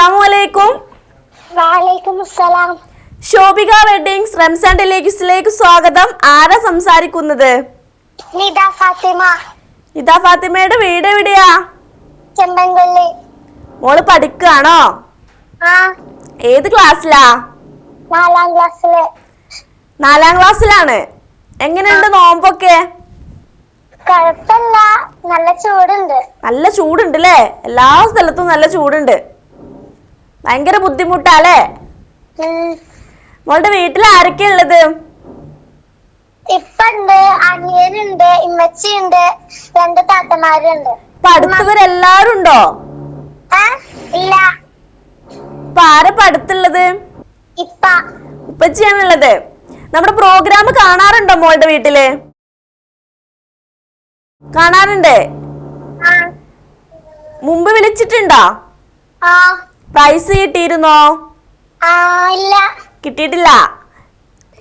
അസ്സലാമു അലൈക്കും വാലേക്കും അസ്സലാം ശോഭിക വെഡിങ്സ് റംസാൻ ടെലിക്സിലേക്ക് സ്വാഗതം. ആരാ സംസാരിക്കുന്നത്? ഇതാ ഫാത്തിമയുടെ വീട് എവിടെയാ? മോൾ പഠിക്കുകയാണോ ഏത് ക്ലാസ്സിലാ? നാലാം ക്ലാസ്സിൽ. നാലാം ക്ലാസ്സിലാണ്. എങ്ങനെയുണ്ട് നോമ്പൊക്കെ? കുഴപ്പമില്ല. നല്ല ചൂടുണ്ട്. നല്ല ചൂടുണ്ട് അല്ലേ എല്ലാ സ്ഥലത്തും നല്ല ചൂടുണ്ട്. ഭയങ്കര ബുദ്ധിമുട്ടാല്ലേ? ഉം. മോളുടെ വീട്ടിൽ ആരൊക്കെയാ ഉള്ളത്? ഇപ്പണ്ട് അനിയനുണ്ട് ഇമ്മച്ചിയുണ്ട് രണ്ട് താത്തമാരുണ്ട്. പഠിത്തവരെല്ലാരും ഉണ്ടോ? ഇല്ല. ഇപ്പൊ ആരാ ഇപ്പൊ ഉപ്പച്ചിയാണുള്ളത്. നമ്മുടെ പ്രോഗ്രാം കാണാറുണ്ടോ മോളുടെ വീട്ടിൽ? കാണാറുണ്ട്. മുമ്പ് വിളിച്ചിട്ടുണ്ടോ? ആ. പ്രൈസ് കിട്ടിയിരുന്നോ? കിട്ടിയിട്ടില്ല.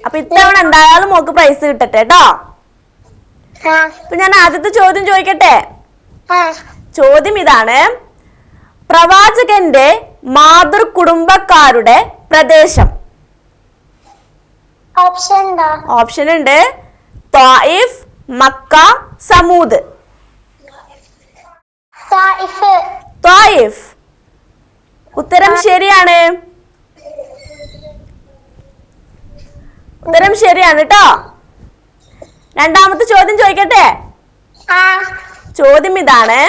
അപ്പൊ ഇത്തവണ എന്തായാലും മോക്ക് പ്രൈസ് കിട്ടട്ടെ കേട്ടോ അപ്പൊ ഞാൻ ആദ്യത്തെ ചോദ്യം ചോദിക്കട്ടെ? ചോദ്യം ഇതാണ്. പ്രവാചകന്റെ മാതൃ കുടുംബക്കാരുടെ പ്രദേശം. ഓപ്ഷൻ ഉണ്ടോ? ഓപ്ഷൻ ഉണ്ട്. Taif Mecca Thamud Taif Taif ഉത്തരം ശരിയാണ് ഉത്തരം ശരിയാണ് കേട്ടോ രണ്ടാമത്തെ ചോദ്യം ചോദിക്കട്ടെ? ചോദ്യം ഇതാണ്.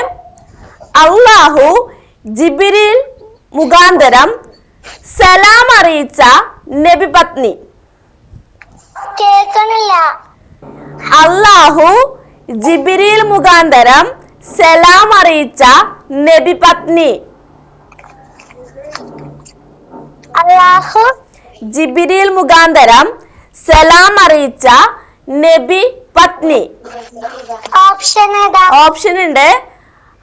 അള്ളാഹു ജിബിരിൽ മുഖാന്തരം സലാം അറിയിച്ച നബി പത്നി. അള്ളാഹു ജിബിരിൽ മുഖാന്തരം സലാം അറിയിച്ച നബി പത്നി. അള്ളാഹു ജിബിരിൽ മുഖാന്തരം സലാം അറിയിച്ച നബി പത്നി. ഓപ്ഷൻ ഓപ്ഷൻ ഉണ്ട്.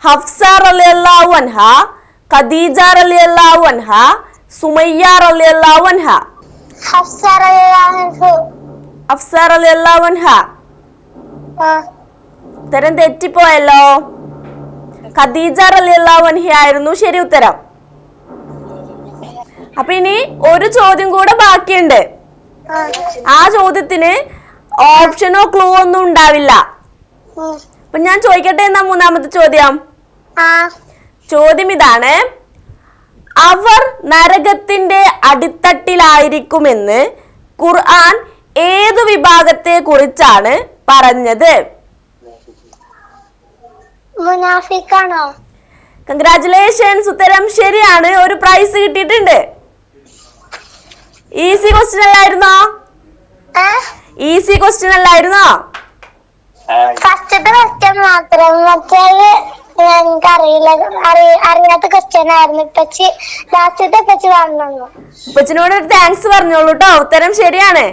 ഹഫ്സ റളിയല്ലാഹു അൻഹ ഖദീജ റളിയല്ലാഹു അൻഹ സുമയ്യ റളിയല്ലാഹു അൻഹ. ഹഫ്സ റളിയല്ലാഹു അൻഹ. ഉത്തരം തെറ്റിപ്പോയല്ലോ. ഖദീജ റളിയല്ലാഹു അൻഹ ആയിരുന്നു ശരി ഉത്തരം. അപ്പൊ ഇനി ഒരു ചോദ്യം കൂടെ ബാക്കിയുണ്ട്. ആ. ചോദ്യത്തിന് ഓപ്ഷനോ ക്ലൂ ഒന്നും ഉണ്ടാവില്ല. അപ്പൊ ഞാൻ ചോദിക്കട്ടെ എന്നാ മൂന്നാമത്തെ ചോദ്യം? ചോദ്യം ഇതാണ്. അവർ നരകത്തിന്റെ അടിത്തട്ടിലായിരിക്കുമെന്ന് ഖുർആൻ ഏതു വിഭാഗത്തെ കുറിച്ചാണ് പറഞ്ഞത്? കൺഗ്രാചുലേഷൻസ് ഉത്തരം ശരിയാണ്. ഒരു പ്രൈസ് കിട്ടിയിട്ടുണ്ട്. ഈസി ക്വസ്റ്റ്യൻ അല്ലായിരുന്നോ? ഈസി ക്വസ്റ്റ്യൻ അല്ലായിരുന്നോ? ഫസ്റ്റത്തെ ക്വസ്റ്റ്യൻ മാത്രം മറ്റേത് ഞങ്ങൾക്ക് അറിയില്ല. അറിയാത്ത ക്വസ്റ്റ്യൻ ആയിരുന്നു. ഇപ്പച്ചി ലാസ്റ്റത്തെ ഇപ്പച്ചി പറഞ്ഞു ഉപ്പച്ചിനോട് ഒരു താങ്ക്സ് പറഞ്ഞോളൂ കേട്ടോ ഉത്തരം ശരിയാണ്.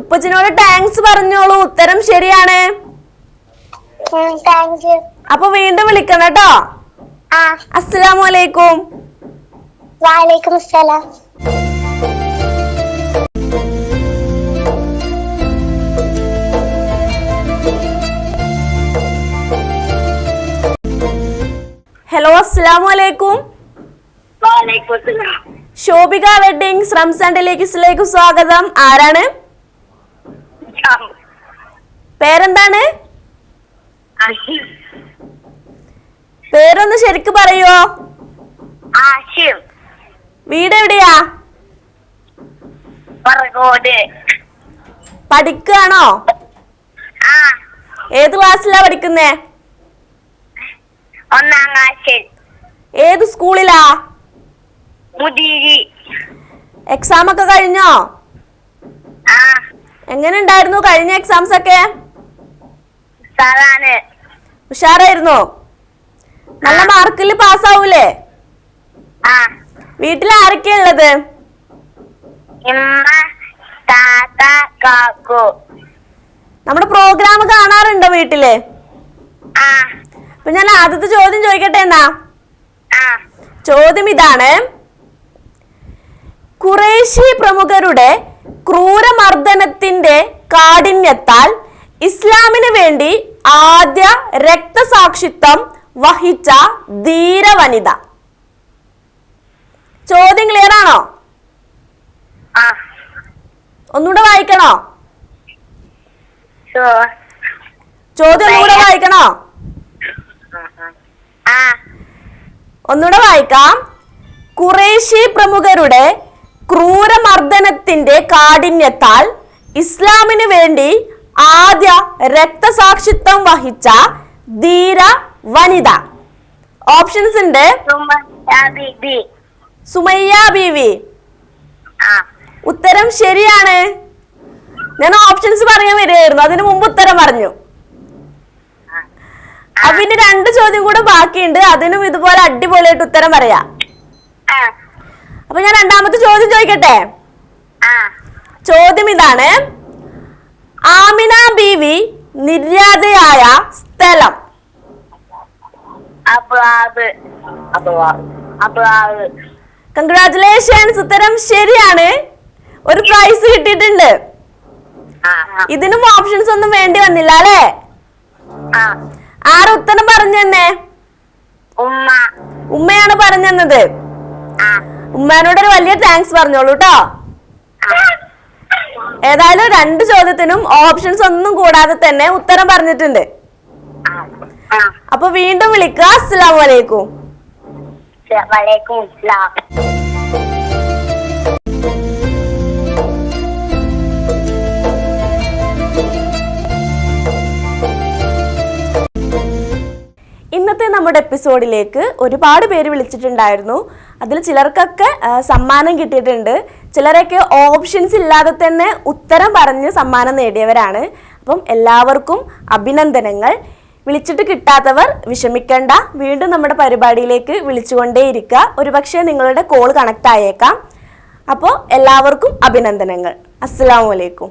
ഉപ്പച്ചിനോട് താങ്ക്സ് പറഞ്ഞോളൂ. ഉത്തരം ശരിയാണ്. അപ്പൊ വീണ്ടും വിളിക്കണം കേട്ടോ അസ്സലാമലൈക്കും വാലേക്കും അസ്സലാം. ഹലോ അസ്സലാമു അലൈക്കും. വാലേക്കും അസ്സലാം. ശോഭിക വെഡിങ്സ് റംസാൻ ടെലിക്സിലേക്ക് സ്വാഗതം. ആരാണ്? പേരെന്താണ്? പേരൊന്ന് ശരിക്ക് പറയോ? ആശിം. വീട് എവിടെയാ പഠിക്കുകയാണോ ഏത് ക്ലാസ്സിലാ പഠിക്കുന്നേ? ഒന്നാം ക്ലാസ്സിൽ. ഏത് സ്കൂളിലാ? എക്സാം ഒക്കെ കഴിഞ്ഞോ? എങ്ങനെ ഉണ്ടായിരുന്നു കഴിഞ്ഞ എക്സാംസ് ഒക്കെ ഉഷാറായിരുന്നു. നല്ല മാർക്കിൽ ആ വീട്ടിൽ ആരൊക്കെയാ ഉള്ളത് നമ്മുടെ പ്രോഗ്രാം കാണാറുണ്ടോ വീട്ടിൽ? അപ്പൊ ഞാൻ ആദ്യത്തെ ചോദ്യം ചോദിക്കട്ടെ എന്നാ? ചോദ്യം ഇതാണ്. കുറേശി പ്രമുഖരുടെ ക്രൂരമർദ്ദനത്തിന്റെ കാഠിന്യത്താൽ ഇസ്ലാമിന് വേണ്ടി ആദ്യ രക്തസാക്ഷിത്വം വഹിച്ച ധീര വനിത ചോദ്യം ക്ലിയർ ആണോ? ഒന്നുകൂടെ വായിക്കണോ? ചോദ്യം ഒന്നുകൂടെ വായിക്കണോ? ഒന്നുകൂടെ വായിക്കാം. കുറേശി പ്രമുഖരുടെ ക്രൂരമർദ്ദനത്തിന്റെ കാഠിന്യത്താൽ ഇസ്ലാമിന് വേണ്ടി ആദ്യ രക്തസാക്ഷിത്വം വഹിച്ച ധീര വനിത. ഓപ്ഷൻസ് ഉണ്ട്. സുമയ്യ ബീവി. ഉത്തരം ശരിയാണ്. ഞാൻ ഓപ്ഷൻസ് പറയാൻ വരികയായിരുന്നു. അതിനു മുമ്പ് ഉത്തരം പറഞ്ഞു. അപ്പൊ ഇനി രണ്ട് ചോദ്യം കൂടെ ബാക്കിയുണ്ട്. അതിനും ഇതുപോലെ അടിപൊളിയായിട്ട് ഉത്തരം പറയാ. അപ്പൊ ഞാൻ രണ്ടാമത്തെ ചോദ്യം ചോദിക്കട്ടെ? ചോദ്യം ഇതാണ്. ആമിന ബീവി നിര്യാതയായ സ്ഥലം. അബ്രാബ് അബ്രാബ് അബ്രാബ് കൺഗ്രാറ്റുലേഷൻസ് ഉത്തരം ശരിയാണ്. ഒരു പ്രൈസ് കിട്ടിയിട്ടുണ്ട്. ഇതിനും ഓപ്ഷൻസ് ഒന്നും വേണ്ടി വന്നില്ല അല്ലേ? ആ. ആര് ഉത്തരം പറഞ്ഞു തന്നെ? ഉമ്മ. ഉമ്മയാണ് പറഞ്ഞു തന്നത്. ഉമ്മാനോട് ഒരു വലിയ താങ്ക്സ് പറഞ്ഞോളൂ കേട്ടോ ഏതായാലും രണ്ട് ചോദ്യത്തിനും ഓപ്ഷൻസ് ഒന്നും കൂടാതെ തന്നെ ഉത്തരം പറഞ്ഞിട്ടുണ്ട്. അപ്പൊ വീണ്ടും വിളിക്കുക അസ്സലാമു അലൈക്കും. വലൈക്കും ഇസ്ലാം ഇന്നത്തെ നമ്മുടെ എപ്പിസോഡിലേക്ക് ഒരുപാട് പേര് വിളിച്ചിട്ടുണ്ടായിരുന്നു. അതിൽ ചിലർക്കൊക്കെ സമ്മാനം കിട്ടിയിട്ടുണ്ട്. ചിലരൊക്കെ ഓപ്ഷൻസ് ഇല്ലാതെ തന്നെ ഉത്തരം പറഞ്ഞ് സമ്മാനം നേടിയവരാണ്. അപ്പം എല്ലാവർക്കും അഭിനന്ദനങ്ങൾ. വിളിച്ചിട്ട് കിട്ടാത്തവർ വിഷമിക്കണ്ട. വീണ്ടും നമ്മുടെ പരിപാടിയിലേക്ക് വിളിച്ചുകൊണ്ടേയിരിക്കുക ഒരുപക്ഷെ നിങ്ങളുടെ കോൾ കണക്ട് ആയേക്കാം. അപ്പോൾ എല്ലാവർക്കും അഭിനന്ദനങ്ങൾ. അസ്സാം അലൈക്കും.